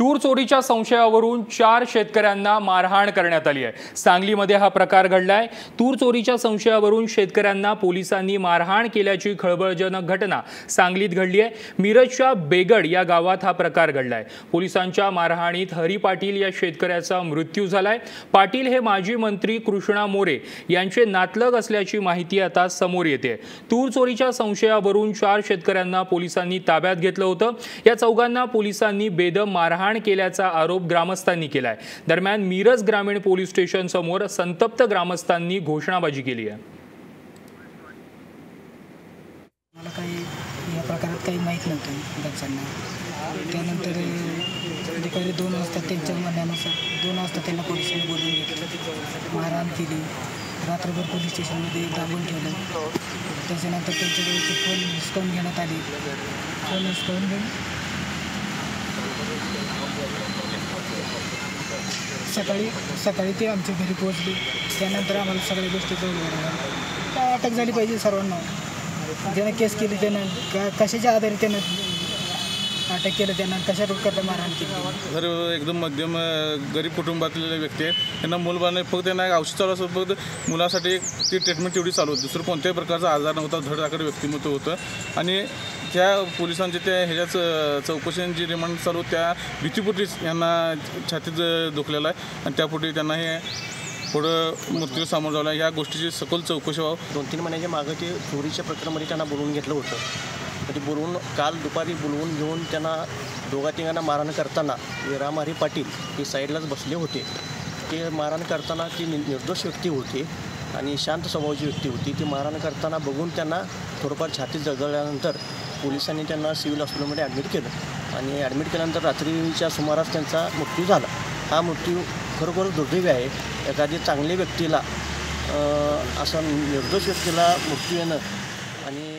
तूर चोरीच्या संशयावरून चार शेतकऱ्यांना मारहाण करण्यात आली आहे. सांगलीमध्ये हा प्रकार घडलाय. तूर चोरीच्या संशयावरून शेतकऱ्यांना पोलिसांनी मारहाण केल्याची खळबळजनक घटना सांगलीत घडली आहे. मिरजच्या बेगड या गावात हा प्रकार घडलाय. पोलिसांच्या मारहाणीत हरी पाटील या शेतकऱ्याचा मृत्यू झालाय. पाटील हे माजी मंत्री कृष्णा मोरे यांचे नातलग असल्याची माहिती आता समोर येते. तूर चोरीच्या संशयावरून चार शेतकऱ्यांना पोलिसांनी ताब्यात घेतलं होतं. या चौघांना पोलिसांनी बेदम मारहाण केल्याचा आरोप ग्रामस्थांनी केलाय. दरम्यान मिरज ग्रामीण पोलीस स्टेशन समोर संतप्त ग्रामस्थांनी घोषणाबाजी केली आहे. मला काही या प्रकारात काही माहीत नव्हतं घरच्यांना त्यानंतर दुपारी दोन वाजता त्यांच्या म्हणण्यानुसार दोन वाजता त्यांना पोलिसांनी बोलून घेतलं. मारहाण केली. रात्रभर पोलीस स्टेशनमध्ये दाबून ठेवलं. त्याच्यानंतर त्यांच्याकडे फोन हिसकावून घेण्यात आले. फोन हिसकावून घेऊन सकाळी सकाळी ते आमच्या घरी पोहोचले. त्यानंतर आम्हाला सगळ्या गोष्टी काय अटक झाली पाहिजे सर्वांना. ज्यानं केस केली त्यानं का कशाच्या आधारे त्यानं अटक केलं त्यांना कशा प्रकारे मारहाण केली? घर एकदम मध्यम गरीब कुटुंबातलेले व्यक्ती आहेत त्यांना मूलबाळ नाही फक्त त्यांना एक औषध चालू असतो फक्त मुलासाठी ती ट्रीटमेंट तेवढी चालू होती. दुसरं कोणत्याही प्रकारचा आजार नव्हता धडधाकड व्यक्तिमत्व होतं. आणि त्या पोलिसांचे त्या ह्याच्याच चौकशी जी रिमांड चालू त्या भीतीपोटीच यांना छातीत अ, दुखलेला आहे. आणि त्यापोटी त्यांना हे पुढं मृत्यू सामोरं जावला या गोष्टीची सखोल चौकशी व्हावं. दोन तीन महिन्याच्या मागं ते चोरीच्या प्रकरणामध्ये त्यांना बोलवून घेतलं होतं. तर ते बोलवून काल दुपारी बोलवून घेऊन त्यांना दोघा तिघांना मारहाण करताना विरामारी पाटील हे साईडलाच बसले होते. ते मारहाण करताना ती नि- निर्दोष व्यक्ती होती आणि शांत स्वभावाची व्यक्ती होती. ती मारहाण करताना बघून त्यांना थोडंफार छातीत जळजळल्यानंतर पोलिसांनी त्यांना सिव्हिल हॉस्पिटलमध्ये ॲडमिट केलं. आणि ॲडमिट केल्यानंतर रात्रीच्या सुमारास त्यांचा मृत्यू झाला. हा मृत्यू खरोखर दुर्दैवी आहे. एखादी चांगली व्यक्तीला असा असं निर्दोष व्यक्तीला मृत्यू येणं आणि